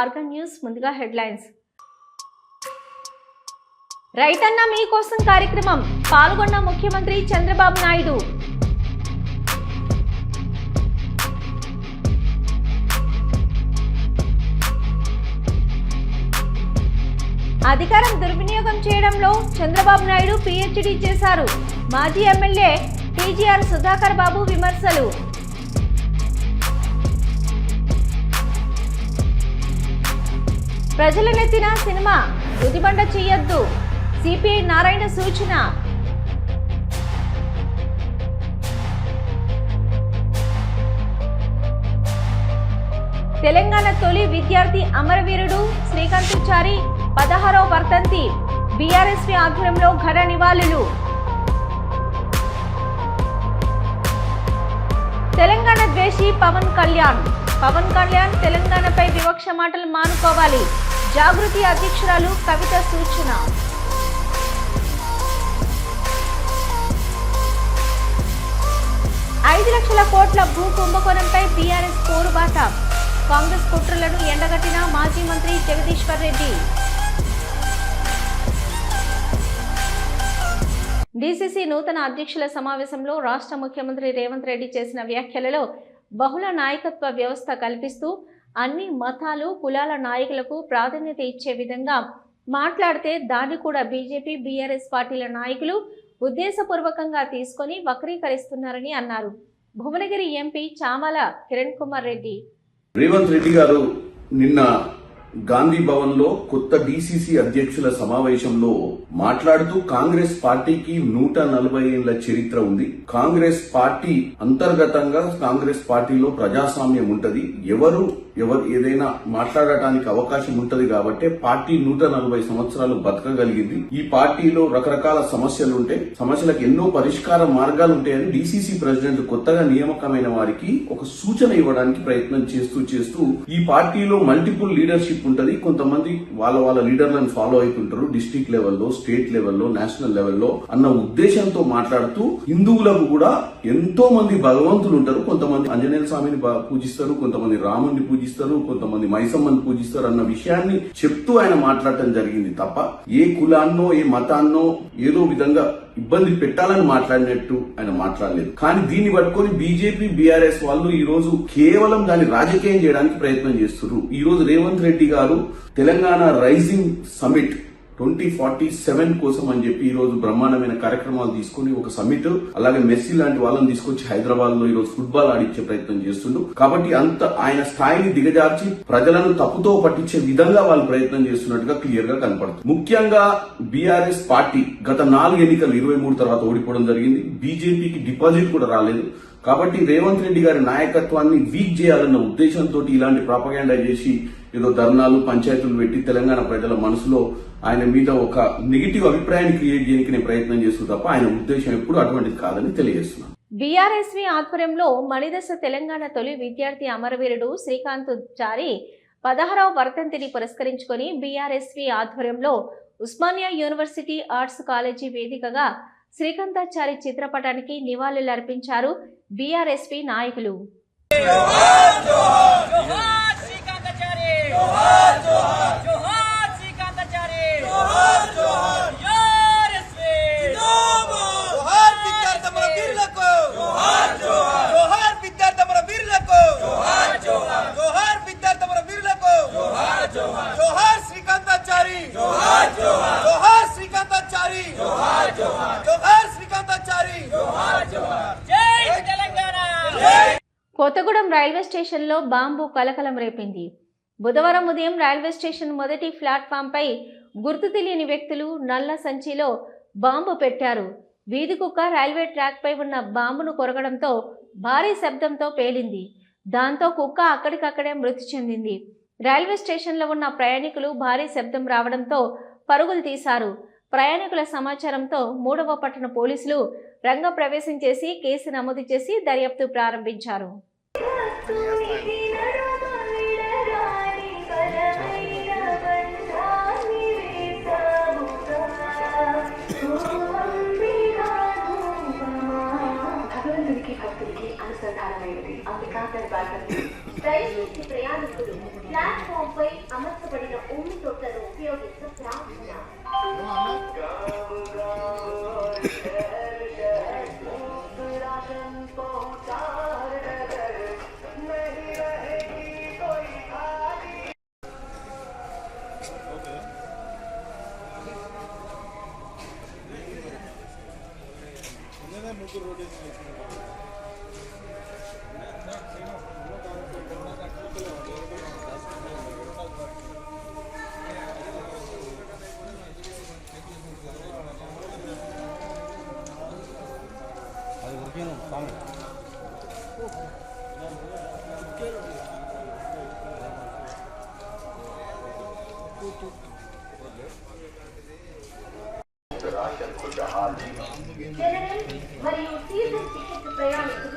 Organ news ముందుగా headlines. రైతన్న మీకోసం కార్యక్రమం పాల్గొన్న ముఖ్యమంత్రి చంద్రబాబు నాయుడు. అధికారం దుర్వినియోగం చేయడంలో చంద్రబాబు నాయుడు పీహెచ్డీ చేశారు. మాజీ ఎమ్మెల్యే టీజీఆర్ సుధాకర్ బాబు విమర్శలు. ప్రజల నెత్తిన సినిమా. గుదిబండ చెయ్యొద్దు. సిపిఐ నారాయణ సూచన. తెలంగాణ తొలి విద్యార్థి అమరవీరుడు శ్రీకాంతాచారి పదహారో వర్తంతి బీఆర్ఎస్పీ ఆధ్వర్యంలో ఘన నివాళులు. తెలంగాణ ద్వేషి పవన్ కళ్యాణ్. పవన్ కళ్యాణ్ తెలంగాణపై వివక్ష మాటలు మానుకోవాలి. జాగృతి అధ్యక్షురాలు కవిత సూచన. ఐదు లక్షల కోట్ల భూ కుంభకోణంపై బీఆర్ఎస్ పోరుబాట కాంగ్రెస్ కుట్రలను ఎండగట్టిన మాజీ మంత్రి జగదీశ్వర్ రెడ్డి. డీసీసీ నూతన అధ్యక్షుల సమావేశంలో రాష్ట్ర ముఖ్యమంత్రి రేవంత్ రెడ్డి చేసిన వ్యాఖ్యలలో బహుళ నాయకత్వ వ్యవస్థ కల్పిస్తూ అన్ని మతాలు కులాల నాయకులకు ప్రాధాన్యత ఇచ్చే విధంగా మాట్లాడితే దాన్ని కూడా బీజేపీ బీఆర్ఎస్ పార్టీల నాయకులు ఉద్దేశపూర్వకంగా తీసుకొని వక్రీకరిస్తున్నారని అన్నారు. భువనగిరి ఎంపీ చామల కిరణ్ కుమార్ రెడ్డి. రేవంత్ రెడ్డి గారు నిన్న గాంధీ భవన్లో కొత్త డీసీసీ అధ్యక్షుల సమావేశంలో మాట్లాడుతూ కాంగ్రెస్ పార్టీకి నూట నలభై ఏళ్ళ చరిత్ర ఉంది. కాంగ్రెస్ పార్టీ అంతర్గతంగా కాంగ్రెస్ పార్టీలో ప్రజాస్వామ్యం ఉంటది. ఎవరు ఎవరు ఏదైనా మాట్లాడటానికి అవకాశం ఉంటది కాబట్టి పార్టీ నూట నలభై సంవత్సరాలు బతకగలిగింది. ఈ పార్టీలో రకరకాల సమస్యలు ఉంటాయి సమస్యలకు ఎన్నో పరిష్కార మార్గాలు ఉంటాయని డీసీసీ ప్రెసిడెంట్ కొత్తగా నియామకమైన వారికి ఒక సూచన ఇవ్వడానికి ప్రయత్నం చేస్తూ చేస్తూ ఈ పార్టీలో మల్టిపుల్ లీడర్షిప్ ఉంటది. కొంతమంది వాళ్ళ వాళ్ళ లీడర్లను ఫాలో అవుతుంటారు. డిస్టిక్ లెవెల్లో స్టేట్ లెవెల్లో నేషనల్ లెవెల్లో అన్న ఉద్దేశంతో మాట్లాడుతూ హిందువులకు కూడా ఎంతో మంది భగవంతులు ఉంటారు. కొంతమంది ఆంజనేయ స్వామిని పూజిస్తారు. కొంతమంది రాముని పూజిస్తారు. కొంతమంది మైసమ్మని పూజిస్తారు అన్న విషయాన్ని చెప్తూ ఆయన మాట్లాడటం జరిగింది తప్ప ఏ కులాన్నో ఏ మతాన్నో ఏదో విధంగా ఇబ్బంది పెట్టాలని మాట్లాడినట్టు ఆయన మాట్లాడలేదు. కానీ దీన్ని పట్టుకొని బీజేపీ బీఆర్ఎస్ వాళ్ళు ఈ రోజు కేవలం దాన్ని రాజకీయం చేయడానికి ప్రయత్నం చేస్తున్నారు. ఈ రోజు రేవంత్ రెడ్డి గారు Telangana rising summit twenty forty seven కోసం అని చెప్పి ఈ రోజు బ్రహ్మాండమైన కార్యక్రమాలు తీసుకుని ఒక సమిట్ అలాగే మెస్సీ లాంటి వాళ్ళని తీసుకొచ్చి హైదరాబాద్లో ఈ రోజు ఫుట్బాల్ ఆడించే ప్రయత్నం చేస్తుండు. కాబట్టి అంత ఆయన స్థాయిని దిగజార్చి ప్రజలను తప్పుతో పట్టించే విధంగా వాళ్ళు ప్రయత్నం చేస్తున్నట్టుగా క్లియర్గా కనపడుతుంది. ముఖ్యంగా బీఆర్ఎస్ పార్టీ గత నాలుగు ఎన్నికలు ఇరవై మూడు తర్వాత ఓడిపోవడం జరిగింది. బీజేపీకి డిపాజిట్ కూడా రాలేదు. కాబట్టి రేవంత్ రెడ్డి గారి నాయకత్వాన్ని వీక్ చేయాలన్న ఉద్దేశంతో ఇలాంటి ప్రాపగాండా చేసి ఏదో ధర్నాలు పంచాయతీలు పెట్టి తెలంగాణ ప్రజల మనసులో ఆయన మీద ఒక నెగిటివ్ అభిప్రాయాన్ని క్రియేట్ చేయడానికి నేను ప్రయత్నం చేస్తూ తప్ప ఆయన ఉద్దేశం ఎప్పుడు అటువంటిది కాదని తెలియజేస్తున్నాను. బీఆర్ఎస్వి ఆధ్వర్యంలో మణిదశ తెలంగాణ తొలి విద్యార్థి అమరవీరుడు శ్రీకాంత్ జారి పదహారవ వర్ధంతిని పురస్కరించుకొని బీఆర్ఎస్వి ఆధ్వర్యంలో ఉస్మానియా యూనివర్సిటీ ఆర్ట్స్ కాలేజీ వేదికగా శ్రీకాంతాచారి చిత్రపటానికి నివాళులు అర్పించారు బీఆర్ఎస్వి నాయకులు. జోహార్ జోహార్ జోహార్ జోహార్ జోహార్. కొత్తగూడెం రైల్వే స్టేషన్లో బాంబు కలకలం రేపింది. బుధవారం ఉదయం రైల్వే స్టేషన్ మొదటి ప్లాట్ఫామ్పై గుర్తు తెలియని వ్యక్తులు నల్ల సంచిలో బాంబు పెట్టారు. వీధి కుక్క రైల్వే ట్రాక్పై ఉన్న బాంబును కొరగడంతో భారీ శబ్దంతో పేలింది. దాంతో కుక్క అక్కడికక్కడే మృతి చెందింది. రైల్వే స్టేషన్లో ఉన్న ప్రయాణికులు భారీ శబ్దం రావడంతో పరుగులు తీశారు. ప్రయాణికుల సమాచారంతో మూడవ పట్టణ పోలీసులు రంగప్రవేశం చేసి కేసు నమోదు చేసి దర్యాప్తు ప్రారంభించారు. Marcas Bárbaras, 10 de మరియు సీజన్ టికెట్ ప్రయాణికులు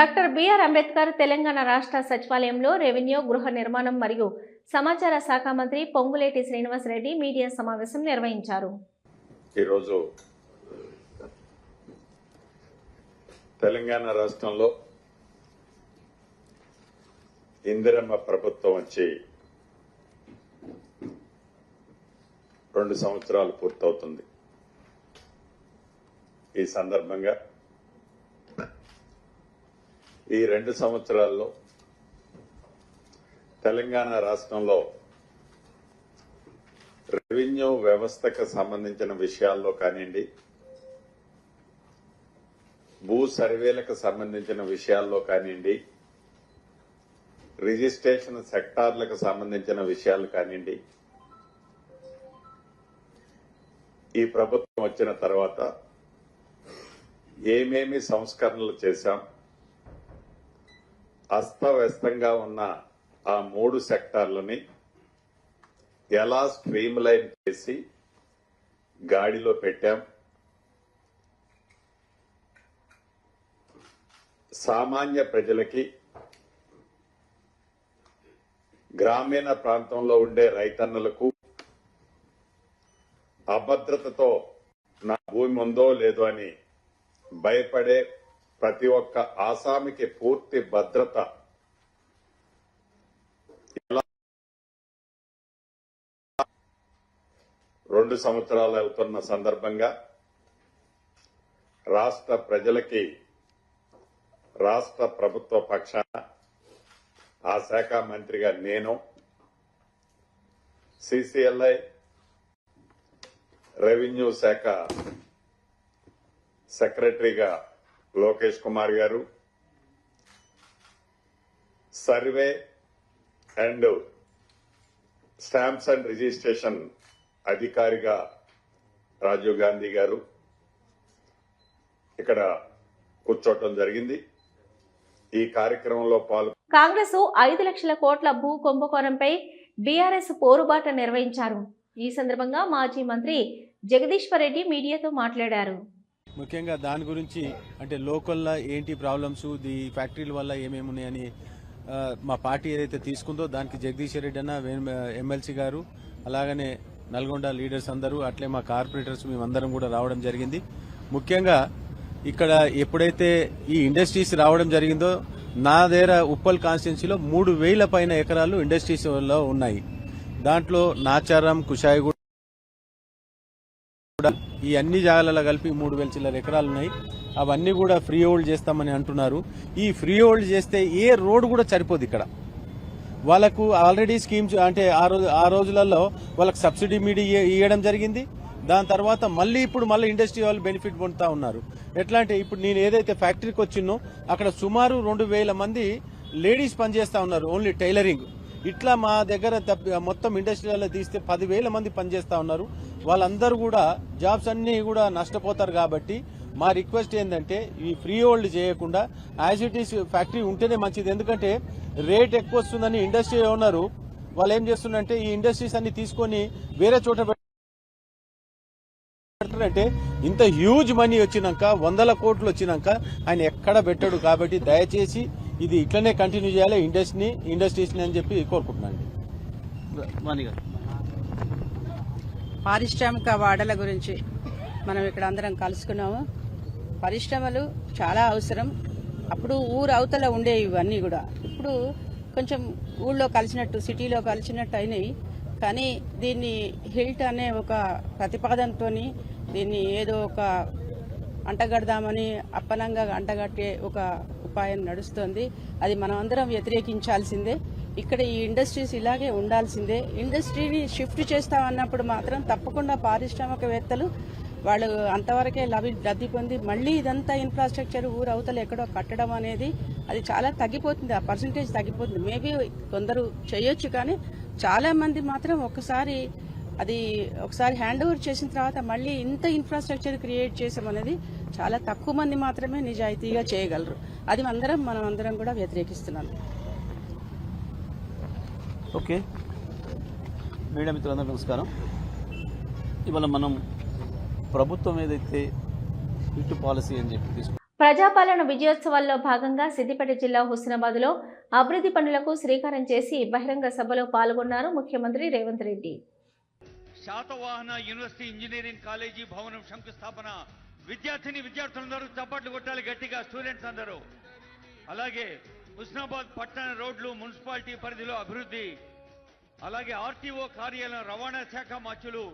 doctor B R Ambedkar Telangana రాష్ట్ర సచివాలయంలో రెవెన్యూ గృహ నిర్మాణం మరియు సమాచార శాఖ మంత్రి పొంగులేటి శ్రీనివాస్ రెడ్డి మీడియా సమావేశం నిర్వహించారు. ఈరోజు తెలంగాణ రాష్ట్రంలో ఇందిరమ్మ ప్రభుత్వం వచ్చి రెండు సంవత్సరాలు పూర్తవుతుంది. ఈ సందర్భంగా ఈ రెండు సంవత్సరాల్లో తెలంగాణ రాష్ట్రంలో రెవెన్యూ వ్యవస్థకు సంబంధించిన విషయాల్లో కానివ్వండి భూ సర్వేలకు సంబంధించిన విషయాల్లో కానివ్వండి రిజిస్ట్రేషన్ సెక్టార్లకు సంబంధించిన విషయాలు కానివ్వండి ఈ ప్రభుత్వం వచ్చిన తర్వాత ఏమేమి సంస్కరణలు చేశాం అస్తవ్యస్తంగా ఉన్న ఆ మూడు సెక్టార్లని ఎలా స్ట్రీమ్ లైన్ చేసి గాడిలో పెట్టాం. సామాన్య ప్రజలకి గ్రామీణ ప్రాంతంలో ఉండే రైతన్నలకు అభద్రతతో నా భూమి ఉందో లేదో అని భయపడే ప్రతి ఒక్క ఆసామికి పూర్తి భద్రత. రెండు సంవత్సరాలు అవుతున్న సందర్భంగా రాష్ట్ర ప్రజలకి రాష్ట్ర ప్రభుత్వ పక్షాన ఆ శాఖ మంత్రిగా నేను సిసిఎల్ఐ రెవెన్యూ శాఖ సెక్రటరీగా లోకేష్ కుమార్ గారు. Survey and stamps and registration అధికారిగా రాజీవ్ గాంధీ గారు ఇక్కడ కూర్చోవటం జరిగింది. ఈ కార్యక్రమంలో పాల్గొ కాంగ్రెస్ ఐదు లక్షల కోట్ల భూ కుంభకోణంపై బీఆర్ఎస్ పోరుబాట నిర్వహించారు. ఈ సందర్భంగా మాజీ మంత్రి జగదీశ్వర్ రెడ్డి మీడియాతో మాట్లాడారు. ముఖ్యంగా దాని గురించి అంటే లోకల్లో ఏంటి ప్రాబ్లమ్స్ ది ఫ్యాక్టరీల వల్ల ఏమేమి ఉన్నాయని మా పార్టీ ఏదైతే తీసుకుందో దానికి జగదీశ్వర్ రెడ్డి అన్న ఎమ్మెల్సీ గారు అలాగనే నల్గొండ లీడర్స్ అందరూ అట్లే మా కార్పొరేటర్స్ మేమందరం కూడా రావడం జరిగింది. ముఖ్యంగా ఇక్కడ ఎప్పుడైతే ఈ ఇండస్ట్రీస్ రావడం జరిగిందో నా దగ్గర ఉప్పల్ కాన్స్టిట్యున్సీలో మూడు వేల పైన ఎకరాలు ఇండస్ట్రీస్లో ఉన్నాయి. దాంట్లో నాచారం కుషాయిగూడ కూడా ఈ అన్ని జాగాలలో కలిపి మూడు వేల చిల్లర ఎకరాలు ఉన్నాయి. అవన్నీ కూడా ఫ్రీ హోల్డ్ చేస్తామని అంటున్నారు. ఈ ఫ్రీ హోల్డ్ చేస్తే ఏ రోడ్ కూడా సరిపోదు ఇక్కడ. వాళ్ళకు ఆల్రెడీ స్కీమ్స్ అంటే ఆ రోజు ఆ రోజులలో వాళ్ళకి సబ్సిడీ మీడి ఇవ్వడం జరిగింది. దాని తర్వాత మళ్ళీ ఇప్పుడు మళ్ళీ ఇండస్ట్రీ వాళ్ళు బెనిఫిట్ పొందుతా ఉన్నారు. ఎట్లా అంటే ఇప్పుడు నేను ఏదైతే ఫ్యాక్టరీకి వచ్చినో అక్కడ సుమారు రెండు వేల మంది లేడీస్ పనిచేస్తా ఉన్నారు ఓన్లీ టైలరింగ్. ఇట్లా మా దగ్గర మొత్తం ఇండస్ట్రీలలో తీస్తే పదివేల మంది పనిచేస్తా ఉన్నారు. వాళ్ళందరూ కూడా జాబ్స్ అన్నీ కూడా నష్టపోతారు కాబట్టి మా రిక్వెస్ట్ ఏంటంటే ఈ ఫ్రీ హోల్డ్ చేయకుండా యాజ్ ఇట్ ఈస్ ఫ్యాక్టరీ ఉంటేనే మంచిది. ఎందుకంటే రేట్ ఎక్కువ వస్తుందని ఇండస్ట్రీ ఉన్నారు వాళ్ళు ఏం చేస్తుందంటే ఈ ఇండస్ట్రీస్ అన్ని తీసుకొని వేరే చోట పెడతారంటే ఇంత హ్యూజ్ మనీ వచ్చినాక వందల కోట్లు వచ్చినాక ఆయన ఎక్కడ పెట్టాడు కాబట్టి దయచేసి ఇది ఇట్లనే కంటిన్యూ చేయాలి. ఇండస్ట్రీని ఇండస్ట్రీస్ని అని చెప్పి కోరుకుంటున్నాను. పారిశ్రామిక వాడల గురించి మనం ఇక్కడ అందరం కలుసుకున్నాము. పరిశ్రమలు చాలా అవసరం. అప్పుడు ఊరు అవతల ఉండేవి ఇవన్నీ కూడా. ఇప్పుడు కొంచెం ఊళ్ళో కలిసినట్టు సిటీలో కలిసినట్టు అయినాయి. కానీ దీన్ని హిల్ట్ అనే ఒక ప్రతిపాదనతోని దీన్ని ఏదో ఒక అంటగడదామని అప్పనంగా అంటగట్టే ఒక ఉపాయం నడుస్తోంది. అది మనం అందరం వ్యతిరేకించాల్సిందే. ఇక్కడ ఈ ఇండస్ట్రీస్ ఇలాగే ఉండాల్సిందే. ఇండస్ట్రీని షిఫ్ట్ చేస్తామన్నప్పుడు మాత్రం తప్పకుండా పారిశ్రామికవేత్తలు వాళ్ళు అంతవరకే లభి లబ్ధి పొంది మళ్ళీ ఇదంతా ఇన్ఫ్రాస్ట్రక్చర్ ఊరు అవతల ఎక్కడో కట్టడం అనేది అది చాలా తగ్గిపోతుంది. ఆ పర్సంటేజ్ తగ్గిపోతుంది. మేబీ కొందరు చేయొచ్చు కానీ చాలా మంది మాత్రం ఒకసారి అది ఒకసారి హ్యాండ్ ఓవర్ చేసిన తర్వాత మళ్ళీ ఇంత ఇన్ఫ్రాస్ట్రక్చర్ క్రియేట్ చేసామనేది చాలా తక్కువ మంది మాత్రమే నిజాయితీగా చేయగలరు. అది అందరం మనం అందరం కూడా వ్యతిరేకిస్తున్నాం. ఓకే. మీడియా మిత్రులందరూ నమస్కారం. ఇవాళ మనం ప్రభుత్వం ఏదైతే ఇటు పాలసీ అని చెప్పి తీసుకు ప్రజాపాలన విజయోత్సవాల్లో భాగంగా సిద్దిపేట జిల్లా హుస్నాబాద్లో అభివృద్ధి పనులకు శ్రీకారం చేసి బహిరంగ సభలో పాల్గొన్నారు ముఖ్యమంత్రి Revanth Reddy. Satavahana university engineering college భవనం శంకుస్థాపన. విద్యార్థిని విద్యార్థులందరూ చప్పట్లు కొట్టాలి గట్టిగా స్టూడెంట్స్ అందరూ. అలాగే హుస్నాబాద్ పట్టణ రోడ్లు మున్సిపాలిటీ పరిధిలో అభివృద్ధి. అలాగే ఆర్టీఓ కార్యాలయం రవాణా శాఖ మార్చులు.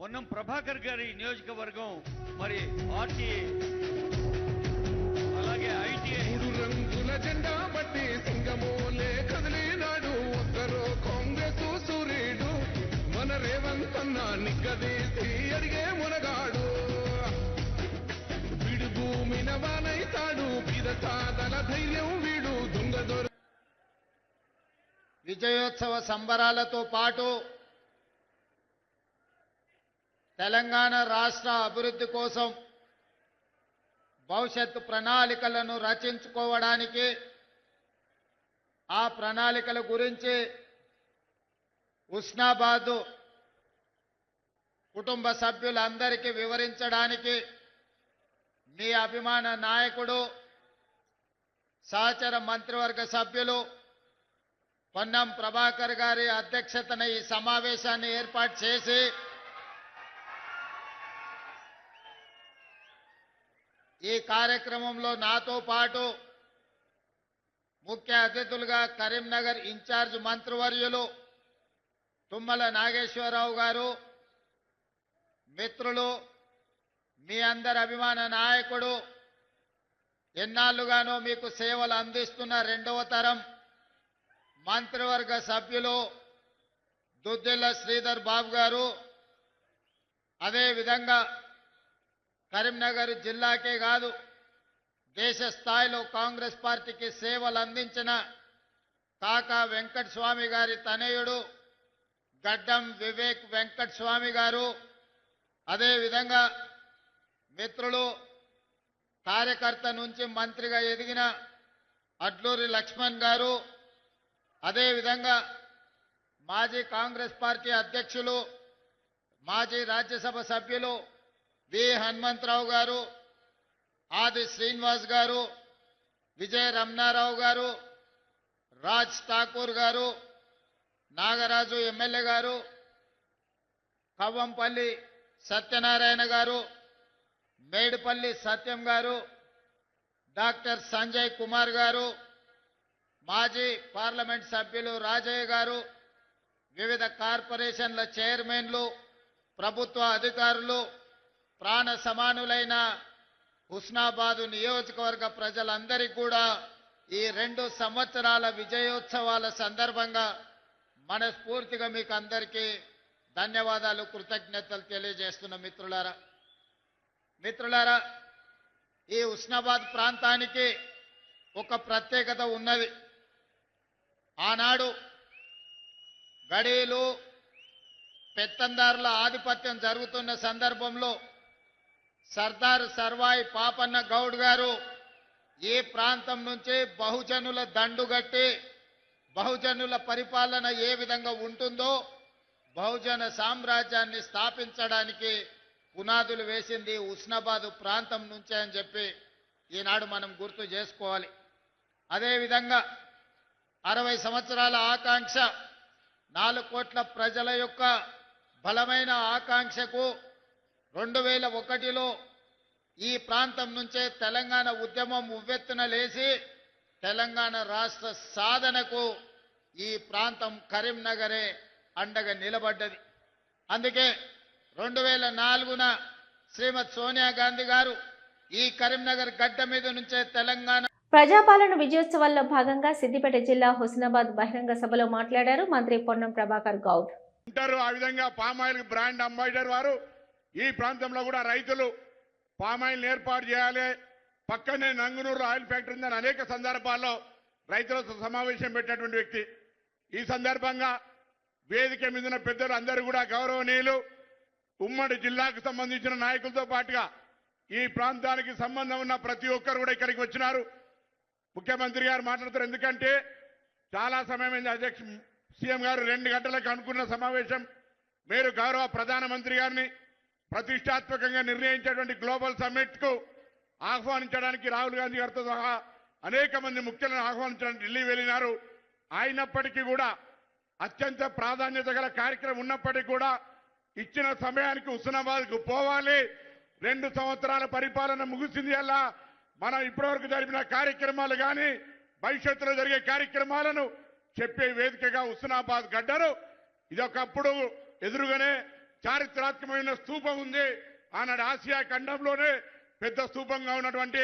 పొన్నం ప్రభాకర్ గారి నియోజకవర్గం మరి ఆర్టీఏ. అలాగే ఐటీఐ. రంగుల జెండా బట్టి సింగమోలే కదిలినాడు ఒక్కరో కాంగ్రెస్ సూర్యుడు. మన రేవంత్ అన్న నిగ్గదీసి అడిగే మునగాడు. విడు భూమిన వానైతాడు పిద సాదల ధైర్యం వీడు. విజయోత్సవ సంబరాలతో పాటు తెలంగాణ రాష్ట్ర అభివృద్ధి కోసం భవిష్యత్తు ప్రణాళికలను రచించుకోవడానికి ఆ ప్రణాళికల గురించి ఉస్నాబాదు కుటుంబ సభ్యులందరికీ వివరించడానికి మీ అభిమాన నాయకుడు సహచర మంత్రివర్గ సభ్యులు పొన్నం ప్రభాకర్ గారి అధ్యక్షతన ఈ సమావేశాన్ని ఏర్పాటు చేసి ఈ కార్యక్రమంలో నాతో పాటు ముఖ్య అతిథులుగా కరీంనగర్ ఇన్ఛార్జ్ మంత్రివర్యులు తుమ్మల నాగేశ్వరరావు గారు మిత్రులు మీ అందరి అభిమాన నాయకుడు ఎన్నాళ్ళుగానో మీకు సేవలు అందిస్తున్న రెండవ తరం మంత్రివర్గ సభ్యులు దుద్దిల్ల శ్రీధర్ బాబు గారు అదేవిధంగా కరీంనగర్ జిల్లాకే కాదు దేశ స్థాయిలో కాంగ్రెస్ పార్టీకి సేవలు అందించిన కాకా వెంకట స్వామి గారి తనయుడు గడ్డం వివేక్ వెంకట స్వామి గారు అదేవిధంగా మిత్రులు కార్యకర్త నుంచి మంత్రిగా ఎదిగిన అడ్లూరి లక్ష్మణ్ గారు అదేవిధంగా మాజీ కాంగ్రెస్ పార్టీ అధ్యక్షులు మాజీ రాజ్యసభ సభ్యులు వి హనుమంతరావు గారు ఆది శ్రీనివాస్ గారు విజయ రమణారావు గారు రాజ్ ఠాకూర్ గారు నాగరాజు ఎమ్మెల్యే గారు కవ్వంపల్లి సత్యనారాయణ గారు మేడిపల్లి సత్యం గారు డాక్టర్ సంజయ్ కుమార్ గారు మాజీ పార్లమెంట్ సభ్యులు రాజయ్య గారు వివిధ కార్పొరేషన్ల చైర్మన్లు ప్రభుత్వ అధికారులు ప్రాణ సమానులైన హుస్నాబాదు నియోజకవర్గ ప్రజలందరికీ కూడా ఈ రెండు సంవత్సరాల విజయోత్సవాల సందర్భంగా మనస్ఫూర్తిగా మీకు అందరికీ ధన్యవాదాలు కృతజ్ఞతలు తెలియజేస్తున్న మిత్రులారా. మిత్రులారా ఈ ఉస్నాబాద్ ప్రాంతానికి ఒక ప్రత్యేకత ఉన్నది. ఆనాడు గడీలు పెత్తందారుల ఆధిపత్యం జరుగుతున్న సందర్భంలో సర్దార్ సర్వాయి పాపన్న గౌడ్ గారు ఈ ప్రాంతం నుంచి బహుజనుల దండుగట్టి బహుజనుల పరిపాలన ఏ విధంగా ఉంటుందో బహుజన సామ్రాజ్యాన్ని స్థాపించడానికి పునాదులు వేసింది ఉస్నాబాదు ప్రాంతం నుంచే అని చెప్పి ఈనాడు మనం గుర్తు చేసుకోవాలి. అదేవిధంగా అరవై సంవత్సరాల ఆకాంక్ష నాలుగు కోట్ల ప్రజల యొక్క బలమైన ఆకాంక్షకు రెండు వేల ఒకటిలో ఈ ప్రాంతం నుంచే తెలంగాణ ఉద్యమం ఉవ్వెత్తున లేచి తెలంగాణ రాష్ట్ర సాధనకు ఈ ప్రాంతం కరీంనగరే అండగా నిలబడ్డది. అందుకే రెండు వేల నాలుగున శ్రీమతి సోనియా గాంధీ గారు ఈ కరీంనగర్ గడ్డ మీద నుంచే తెలంగాణ ప్రజాపాలన విజయోత్సవాల్లో భాగంగా సిద్దిపేట జిల్లా హుస్నాబాద్ బహిరంగ సభలో మాట్లాడారు మంత్రి పొన్నం ప్రభాకర్ గౌడ్. ఉంటారు. ఆ విధంగా పామాయిల్ బ్రాండ్ అంబాసిడర్ వారు ఈ ప్రాంతంలో కూడా రైతులు పామాయిల్ ఏర్పాటు చేయాలి. పక్కనే నంగునూరు ఆయిల్ ఫ్యాక్టరీ ఉందని అనేక సందర్భాల్లో రైతులతో సమావేశం పెట్టినటువంటి వ్యక్తి. ఈ సందర్భంగా వేదిక మీద పెద్దలు అందరూ కూడా గౌరవనీయులు ఉమ్మడి జిల్లాకు సంబంధించిన నాయకులతో పాటుగా ఈ ప్రాంతానికి సంబంధం ఉన్న ప్రతి ఒక్కరు కూడా ఇక్కడికి వచ్చినారు. ముఖ్యమంత్రి గారు మాట్లాడుతారు. ఎందుకంటే చాలా సమయమైంది. అధ్యక్ష సీఎం గారు రెండు గంటలకు అనుకున్న సమావేశం. మీరు గౌరవ ప్రధానమంత్రి గారిని ప్రతిష్టాత్మకంగా నిర్ణయించేటువంటి గ్లోబల్ సమ్మిట్కు ఆహ్వానించడానికి రాహుల్ గాంధీ గారితో సహా అనేక మంది ముఖ్యులను ఆహ్వానించడానికి ఢిల్లీ వెళ్ళినారు. అయినప్పటికీ కూడా అత్యంత ప్రాధాన్యత గల కార్యక్రమం ఉన్నప్పటికీ కూడా ఇచ్చిన సమయానికి హుస్నాబాద్కు పోవాలి. రెండు సంవత్సరాల పరిపాలన ముగిసింది అలా. మనం ఇప్పటివరకు జరిపిన కార్యక్రమాలు కానీ భవిష్యత్తులో జరిగే కార్యక్రమాలను చెప్పే వేదికగా హుస్నాబాద్ గడ్డరు. ఇదొకప్పుడు ఎదురుగానే చారిత్రాత్మకమైన స్తూపం ఉంది. ఆనాడు ఆసియా ఖండంలోనే పెద్ద స్తూపంగా ఉన్నటువంటి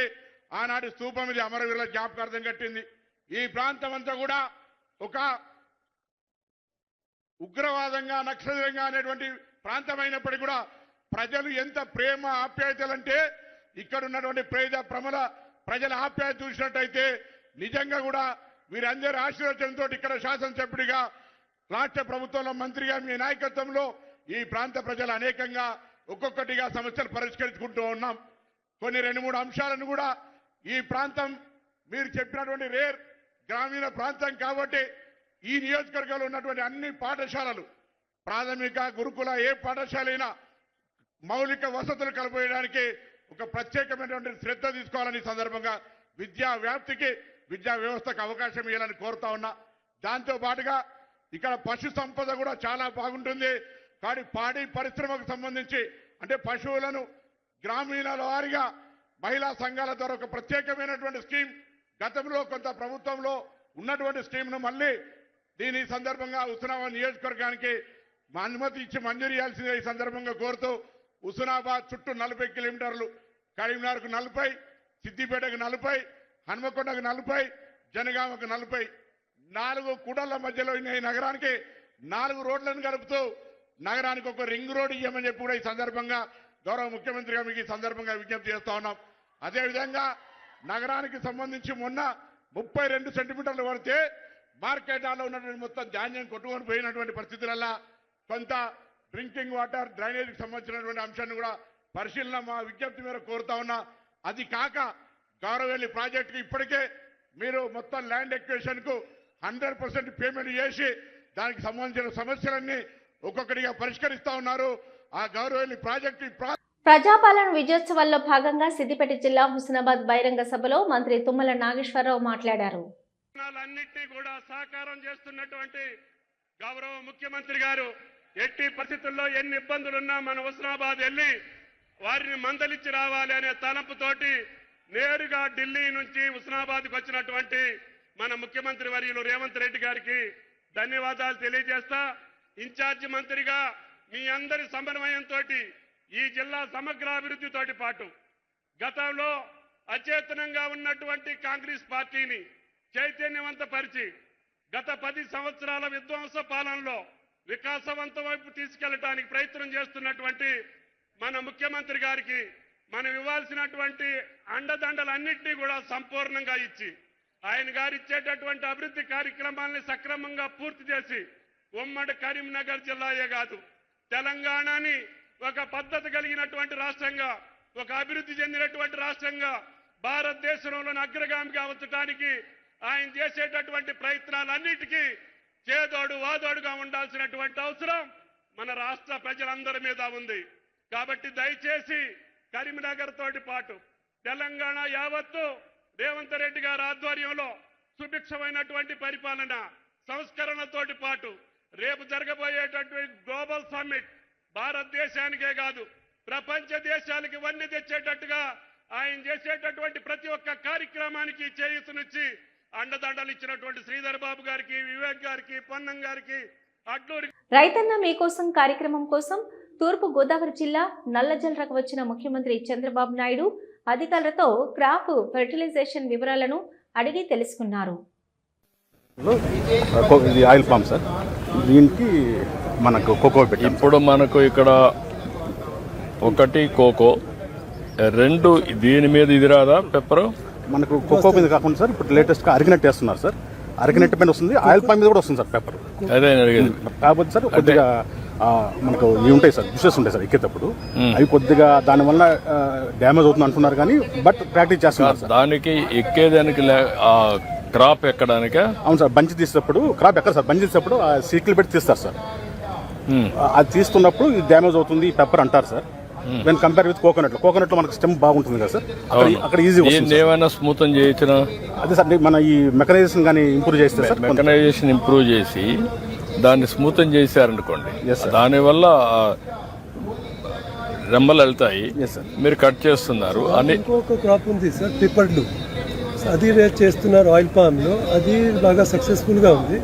ఆనాటి స్తూపం ఇది అమరవీరుల జ్ఞాపకార్థం కట్టింది. ఈ ప్రాంతం అంతా కూడా ఒక ఉగ్రవాదంగా నక్షత్రంగా అనేటువంటి ప్రాంతమైనప్పటికీ కూడా ప్రజలు ఎంత ప్రేమ ఆప్యాయతలంటే ఇక్కడ ఉన్నటువంటి ప్రజ ప్రమల ప్రజల ఆప్యాయత చూసినట్టయితే నిజంగా కూడా వీరందరి ఆశీర్వచనంతో ఇక్కడ శాసనసభ్యుడిగా రాష్ట్ర ప్రభుత్వంలో మంత్రిగా మీ నాయకత్వంలో ఈ ప్రాంత ప్రజలు అనేకంగా ఒక్కొక్కటిగా సమస్యలు పరిష్కరించుకుంటూ ఉన్నాం. కొన్ని రెండు మూడు అంశాలను కూడా ఈ ప్రాంతం మీరు చెప్పినటువంటి రేర్ గ్రామీణ ప్రాంతం కాబట్టి ఈ నియోజకవర్గంలో ఉన్నటువంటి అన్ని పాఠశాలలు ప్రాథమిక గురుకుల ఏ పాఠశాల అయినా మౌలిక వసతులు కలిపేయడానికి ఒక ప్రత్యేకమైనటువంటి శ్రద్ధ తీసుకోవాలని సందర్భంగా విద్యా వ్యాప్తికి విద్యా వ్యవస్థకు అవకాశం ఇవ్వాలని కోరుతా ఉన్నా. దాంతో పాటుగా ఇక్కడ పశు సంపద కూడా చాలా బాగుంటుంది. కానీ పాడి పరిశ్రమకు సంబంధించి అంటే పశువులను గ్రామీణ వారిగా మహిళా సంఘాల ద్వారా ఒక ప్రత్యేకమైనటువంటి స్కీమ్ గతంలో కొంత ప్రభుత్వంలో ఉన్నటువంటి స్కీమ్ను మళ్ళీ దీని సందర్భంగా హుస్నాబాద్ నియోజకవర్గానికి అనుమతి ఇచ్చి మంజూరు చేయాల్సిందే ఈ సందర్భంగా కోరుతూ హుస్నాబాద్ చుట్టూ నలభై కిలోమీటర్లు కరీంనగర్కు నలభై సిద్దిపేటకు నలభై హనుమకొండకు నలభై జనగామకు నలభై. నాలుగు కూడళ్ళ మధ్యలో ఈ నగరానికి నాలుగు రోడ్లను కలుపుతూ నగరానికి ఒక రింగ్ రోడ్ ఇవ్వమని చెప్పి కూడా ఈ సందర్భంగా గౌరవ ముఖ్యమంత్రిగా మీకు ఈ సందర్భంగా విజ్ఞప్తి చేస్తా ఉన్నాం. అదేవిధంగా నగరానికి సంబంధించి మొన్న ముప్పై రెండు సెంటీమీటర్లు పడితే మార్కెట్లో ఉన్నటువంటి మొత్తం ధాన్యం కొట్టుకొని పోయినటువంటి పరిస్థితులల్లా కొంత డ్రింకింగ్ వాటర్ డ్రైనేజీకి సంబంధించినటువంటి అంశాన్ని కూడా పరిశీలన మా విజ్ఞప్తి మేరకు కోరుతా ఉన్నా. అది కాక గౌరవెల్లి ప్రాజెక్టుకి ఇప్పటికే మీరు మొత్తం ల్యాండ్ ఎక్వేషన్కు హండ్రెడ్ పర్సెంట్ పేమెంట్ చేసి దానికి సంబంధించిన సమస్యలన్నీ ఒక్కొక్కటిగా పరిష్కరిస్తా ఉన్నారు. ఆ గౌరవెల్లి ప్రాజెక్టు ప్రజాపాలన విజయోత్సవాల్లో భాగంగా సిద్దిపేట జిల్లా హుస్నాబాద్ బహిరంగ సభలో మంత్రి తుమ్మల నాగేశ్వరరావు మాట్లాడారు. అన్నింటినీ కూడా సాకారం చేస్తున్నటువంటి గౌరవ ముఖ్యమంత్రి గారు ఎట్టి పరిస్థితుల్లో ఎన్ని ఇబ్బందులున్నా మన హుస్నాబాద్ వెళ్ళి వారిని మందలిచ్చి రావాలి అనే తలంపుతోటి నేరుగా ఢిల్లీ నుంచి హుస్నాబాద్కి వచ్చినటువంటి మన ముఖ్యమంత్రి వర్యులు రేవంత్ రెడ్డి గారికి ధన్యవాదాలు తెలియజేస్తా. ఇన్ఛార్జి మంత్రిగా మీ అందరి సమన్వయంతో ఈ జిల్లా సమగ్రాభివృద్ధితోటి పాటు గతంలో అచేతనంగా ఉన్నటువంటి కాంగ్రెస్ పార్టీని చైతన్యవంతపరిచి గత పది సంవత్సరాల విధ్వంస పాలనలో వికాసవంతం వైపు తీసుకెళ్ళడానికి ప్రయత్నం చేస్తున్నటువంటి మన ముఖ్యమంత్రి గారికి మనం ఇవ్వాల్సినటువంటి అండదండలన్నింటినీ కూడా సంపూర్ణంగా ఇచ్చి ఆయన గారు ఇచ్చేటటువంటి అభివృద్ధి కార్యక్రమాల్ని సక్రమంగా పూర్తి చేసి ఉమ్మడి కరీంనగర్ జిల్లాయే కాదు తెలంగాణని ఒక పద్ధతి కలిగినటువంటి రాష్ట్రంగా ఒక అభివృద్ధి చెందినటువంటి రాష్ట్రంగా భారతదేశంలోని అగ్రగామిగా ఉంచడానికి ఆయన చేసేటటువంటి ప్రయత్నాలన్నిటికీ చేదోడు వాదోడుగా ఉండాల్సినటువంటి అవసరం మన రాష్ట్ర ప్రజలందరి మీద ఉంది. కాబట్టి దయచేసి కరీంనగర్ తోటి పాటు తెలంగాణ యావత్తు రేవంత్ రెడ్డి గారి ఆధ్వర్యంలో సుభిక్షమైనటువంటి పరిపాలన సంస్కరణతోటి పాటు రేపు జరగబోయేటటువంటి గ్లోబల్ సమ్మిట్ భారతదేశానికే కాదు ప్రపంచ దేశాలకి వన్నీ తెచ్చేటట్టుగా ఆయన చేసేటటువంటి ప్రతి ఒక్క కార్యక్రమానికి చేయూతనిచ్చి అండదండలు ఇచ్చినటువంటి శ్రీధర్ బాబు గారికి వివేక్ గారికి పొన్నం గారికి అడ్లూరి రైతన్న మీకోసం కార్యక్రమం కోసం తూర్పు గోదావరి జిల్లా నల్లజల్రకు వచ్చిన ముఖ్యమంత్రి చంద్రబాబు నాయుడు అధికారులతో క్రాప్ ఫెర్టిలైజేషన్ వివరాలను అడిగి తెలుసుకున్నారు. ఇది ఆయిల్ పామ్ సార్. దీనికి మనకు కోకో పెట్టి ఇప్పుడు మనకు ఇక్కడ ఒకటి కోకో రెండు దీని మీద ఇది రాదా పెప్పర్? మనకు కోకో మీద కాకుండా సార్ ఇప్పుడు లేటెస్ట్గా అరిగినట్టు వేస్తున్నారు సార్. అరిగినట్టు పైన వస్తుంది ఆయిల్ పామ్ మీద కూడా వస్తుంది సార్ పేపర్ అదే కాకపోతే సార్ కొద్దిగా మనకు ఇవి ఉంటాయి సార్ బుషెస్ ఉంటాయి సార్ ఎక్కేటప్పుడు. అవి కొద్దిగా దానివల్ల డ్యామేజ్ అవుతుంది అంటున్నారు కానీ బట్ ప్రాక్టీస్ చేస్తున్నారు సార్. దానికి ఎక్కేదానికి క్రాప్ ఎక్కడానిక? అవును సార్ బంచి తీసేటప్పుడు క్రాప్ ఎక్కడ సార్ బంచి తీసేటప్పుడు ఆ సీట్లు పెట్టి తీస్తారు సార్. అది తీస్తున్నప్పుడు ఇది డ్యామేజ్ అవుతుంది పెప్పర్ అంటారు sir. When compare with coconut కోకోనట్లో మనకు స్టెమ్ బాగుంటుంది కదా సార్? అక్కడ అక్కడ ఈజీ ఏమైనా స్మూతం చేయించిన? అదే సార్ మన ఈ మెకనైజేషన్ కానీ ఇంప్రూవ్ చేస్తే సార్ మెకనైజేషన్ ఇంప్రూవ్ చేసి దాన్ని స్మూతం చేశారనుకోండి. దానివల్ల రెమ్మలు వెళ్తాయి. మీరు కట్ చేస్తున్నారు. అని ఇంకొక క్రాప్ ఉంది సార్ పిప్పర్లు అది రేట్ చేస్తున్నారు ఆయిల్ పామ్లో. అది బాగా సక్సెస్ఫుల్గా ఉంది.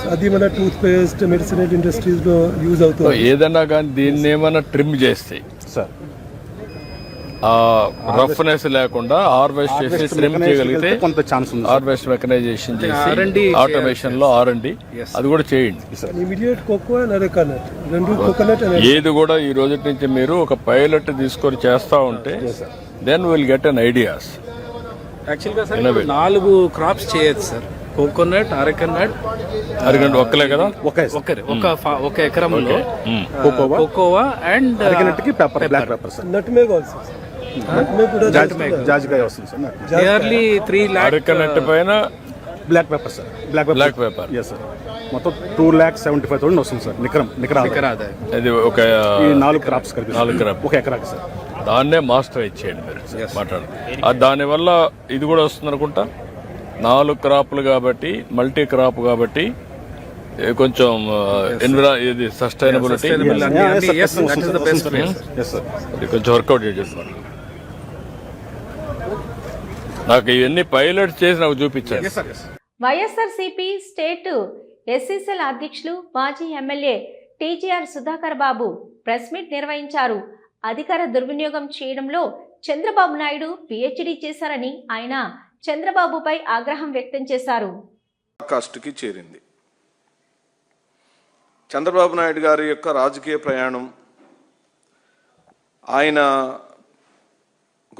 సో అది మన టూత్ పేస్ట్ మెడిసినల్ ఇండస్ట్రీస్లో యూజ్ అవుతుంది. ఏదైనా కానీ దీన్ని ఏమైనా ట్రిమ్ చేస్తే సార్. ఆ రఫ్నెస్ లేకుండా హార్వెస్ట్ చేసి ట్రిమ్ చేయగలిగితే కొంత ఛాన్స్ ఉంది. హార్వెస్ట్ మెకనైజేషన్ చేసి ఆటోమేషన్లో ఆర్ అండి అది కూడా చేయండి. Immediate cocoa and areca nut రెండు కోకోనట్ అండ్ ఏది కూడా ఈ రోజు నుంచి మీరు ఒక పైలట్ తీసుకొని చేస్తా ఉంటే then will get an ideas యాక్చువల్గా సార్ నాలుగు క్రాప్స్ చేయొచ్చు సార్ కోకోనట్ అరకనట్ అరగంట ఒక్కలే కదా? ఒకరి ఒక ఫా- ఒక ఎకరంలో. Mm. ఆ, cocoa? Cocoa and అరిగినట్టుకి pepper black pepper sir. Nutmeg also. Nutmeg కూడా జాజికాయ జాజికాయ వస్తుంది sir nearly three lakh arecanut పైన black pepper sir. Black pepper Black pepper. Yes sir. మొత్తం two lakh seventy five thousand వస్తుంది సార్. నికరం నికర. అది ఒక ఈ నాలుగు క్రాప్స్ కలిపి నాలుగు crop. ఒక ఎకరాకి సార్. దాన్నే మాస్టర్ ఇచ్చేయండి మీరు మాట్లాడండి ఆ దానివల్ల ఇది కూడా వస్తుంది అనుకుంటా నాలుగు క్రాప్లు కాబట్టి మల్టీ క్రాప్ కాబట్టి ఏ కొంచెం ఎన్విరా ఇది సస్టైనబిలిటీ. కొంచెం వర్కౌట్ చేసేస్తున్నారు నాకు ఇవన్నీ పైలట్ చేసి నాకు చూపించారు వైఎస్ఆర్సీపీ స్టేట్ ఎస్సీసీల అధ్యక్షులు మాజీ MLA TGR Sudhakar Babu press meet నిర్వహించారు. అధికార దుర్వినియోగం చేయడంలో చంద్రబాబు నాయుడు పీహెచ్డీ చేశారని ఆయన చంద్రబాబుపై ఆగ్రహం వ్యక్తం చేశారు. కాస్ట్కి చేరింది. చంద్రబాబు నాయుడు గారి యొక్క రాజకీయ ప్రయాణం ఆయన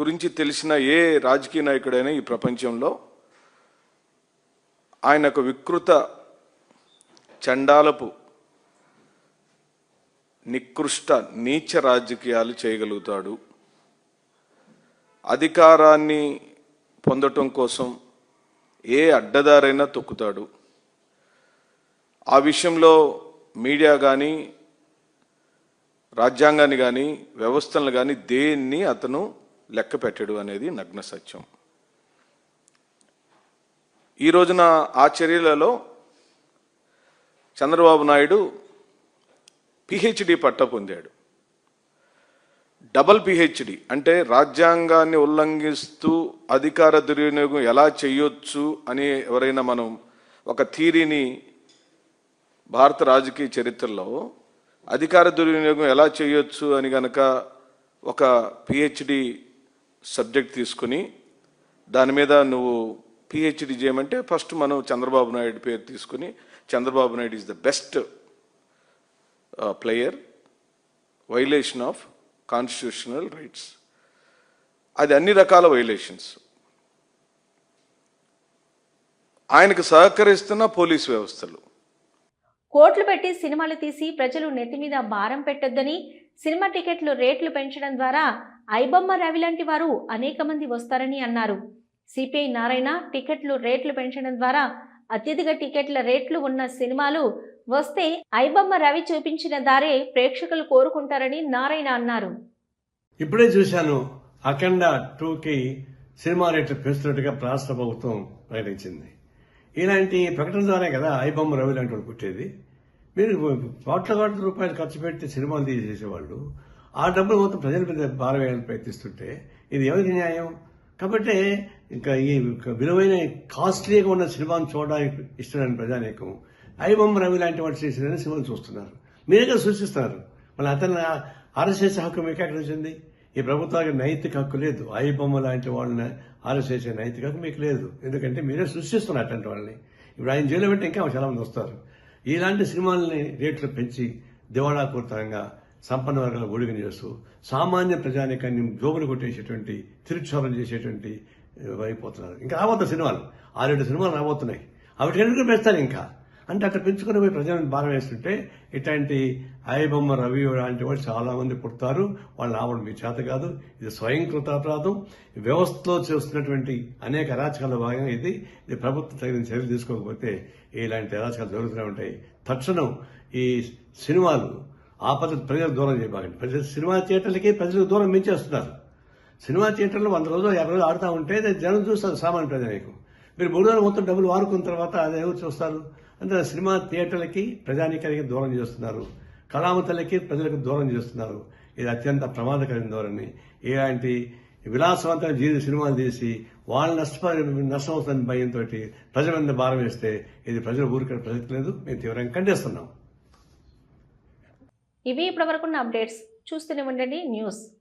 గురించి తెలిసిన ఏ రాజకీయ నాయకుడైనా ఈ ప్రపంచంలో ఆయన ఒక వికృత చండాలపు నికృష్ట నీచ రాజకీయాలు చేయగలుగుతాడు. అధికారాన్ని పొందటం కోసం ఏ అడ్డదారైనా తొక్కుతాడు. ఆ విషయంలో మీడియా కానీ రాజ్యాంగాన్ని కానీ వ్యవస్థలను కానీ దేన్ని అతను లెక్క పెట్టడు అనేది నగ్న సత్యం. ఈ రోజున ఆ చర్యలలో చంద్రబాబు నాయుడు పిహెచ్డి పట్ట పొందాడు. డబల్ పిహెచ్డి అంటే రాజ్యాంగాన్ని ఉల్లంఘిస్తూ అధికార దుర్వినియోగం ఎలా చేయొచ్చు అని ఎవరైనా మనం ఒక థీరీని భారత రాజకీయ చరిత్రలో అధికార దుర్వినియోగం ఎలా చేయొచ్చు అని గనక ఒక పిహెచ్డి సబ్జెక్ట్ తీసుకుని దాని మీద నువ్వు పిహెచ్డి చేయమంటే ఫస్ట్ మనం చంద్రబాబు నాయుడు పేరు తీసుకుని Chandrababu Naidu is the best player violation of constitutional rights అది అన్ని రకాల వైలేషన్స్ ఆయనకు సహకరిస్తున్న పోలీస్ వ్యవస్థలు. కోట్లు పెట్టి సినిమాలు తీసి ప్రజలు నెత్తి మీద భారం పెట్టొద్దని సినిమా టికెట్లు రేట్లు పెంచడం ద్వారా ఐబొమ్మ రవి లాంటి వారు అనేక మంది వస్తారని అన్నారు. సిపిఐ నారాయణ టికెట్లు రేట్లు పెంచడం ద్వారా అత్యధిక టికెట్ల రేట్లు ఉన్న సినిమాలు వస్తే ఐబమ్మ రవి చూపించిన దారే ప్రేక్షకులు కోరుకుంటారని నారాయణ అన్నారు. ఇప్పుడే చూశాను అఖండ టూకి సినిమా రేట్లు పెంచుతున్నట్టుగా రాష్ట్ర ప్రభుత్వం ప్రకటించింది. ఇలాంటి ప్రకటన ద్వారా కదా ఐబొమ్మ రవి లాంటి వాళ్ళు పుట్టేది. మీరు కోట్ల కోట్ల రూపాయలు ఖర్చు పెట్టి సినిమాలు తీసేసేవాళ్ళు. ఆ డబ్బులు మొత్తం ప్రజల మీద భారవేయాలని ప్రయత్నిస్తుంటే ఇది ఎవరికి న్యాయం? కాబట్టి ఇంకా ఈ విలువైన కాస్ట్లీగా ఉన్న సినిమాను చూడడానికి ఇష్టమైన ప్రజానీకం. ఐబొమ్మ రవి లాంటి వాడు చేసిన సినిమాలు చూస్తున్నారు. మీరే కదా సూచిస్తున్నారు మళ్ళీ అతను అరెస్ట్ చేసే హక్కు మీకు ఎక్కడ వచ్చింది? ఈ ప్రభుత్వానికి నైతిక హక్కు లేదు. ఐబొమ్మ లాంటి వాళ్ళని అరెస్ట్ చేసే నైతిక హక్కు మీకు లేదు. ఎందుకంటే మీరే సృష్టిస్తున్నారు అట్లాంటి వాళ్ళని. ఇప్పుడు ఆయన జైలు పెట్టి ఇంకా చాలా మంది వస్తారు. ఇలాంటి సినిమాలని రేట్లు పెంచి దివాళాకూర్తంగా సంపన్న వర్గాల ఒడిగిన చేస్తూ సామాన్య ప్రజానికాన్ని జోబులు కొట్టేసేటువంటి తిరుక్షోభం చేసేటువంటి అయిపోతున్నారు ఇంకా రాబోతున్న సినిమాలు. ఆరేడు సినిమాలు రాబోతున్నాయి. అవి ఎందుకు పెంచుతారు ఇంకా. అంటే అక్కడ పెంచుకుని పోయి ప్రజలను భారం వేస్తుంటే ఇట్లాంటి అయబొమ్మ రవి లాంటి వాళ్ళు చాలామంది పుడతారు. వాళ్ళు రావడం మీ చేత కాదు. ఇది స్వయంకృత అపరాధం. వ్యవస్థలో చేస్తున్నటువంటి అనేక అరాచకాల భాగంగా ఇది. ఇది ప్రభుత్వం తగిన చర్యలు తీసుకోకపోతే ఇలాంటి అరాచకాలు జరుగుతూనే ఉంటాయి. తక్షణం ఈ సినిమాలు ఆ పద్ధతి ప్రజలకు దూరం చేయబాకండి. ప్రజలు సినిమా థియేటర్లకి ప్రజలకు దూరం మించేస్తున్నారు. సినిమా థియేటర్లో వంద రోజులు యాభై రోజులు ఆడుతూ ఉంటే జనం చూస్తారు సామాన్య ప్రజలకు మీరు మూడు రోజులు మొత్తం డబ్బులు వారుకున్న తర్వాత అది ఎవరు చూస్తారు. అంటే సినిమా థియేటర్లకి ప్రజానీకానికి దూరం చేస్తున్నారు. కళామతలకి ప్రజలకు దూరం చేస్తున్నారు. ఇది అత్యంత ప్రమాదకరమైన ధోరణి. ఇలాంటి విలాసవంతమైన జీవిత సినిమాలు తీసి వాళ్ళు నష్టపరి నష్టమవుతున్న భయంతో ప్రజల మీద భారం వేస్తే ఇది ప్రజలు ఊరికే ప్రసక్తి లేదు. మేము తీవ్రంగా ఖండిస్తున్నాం. ఇవి ఇప్పటివరకున్న అప్డేట్స్. చూస్తూనే ఉండండి. న్యూస్.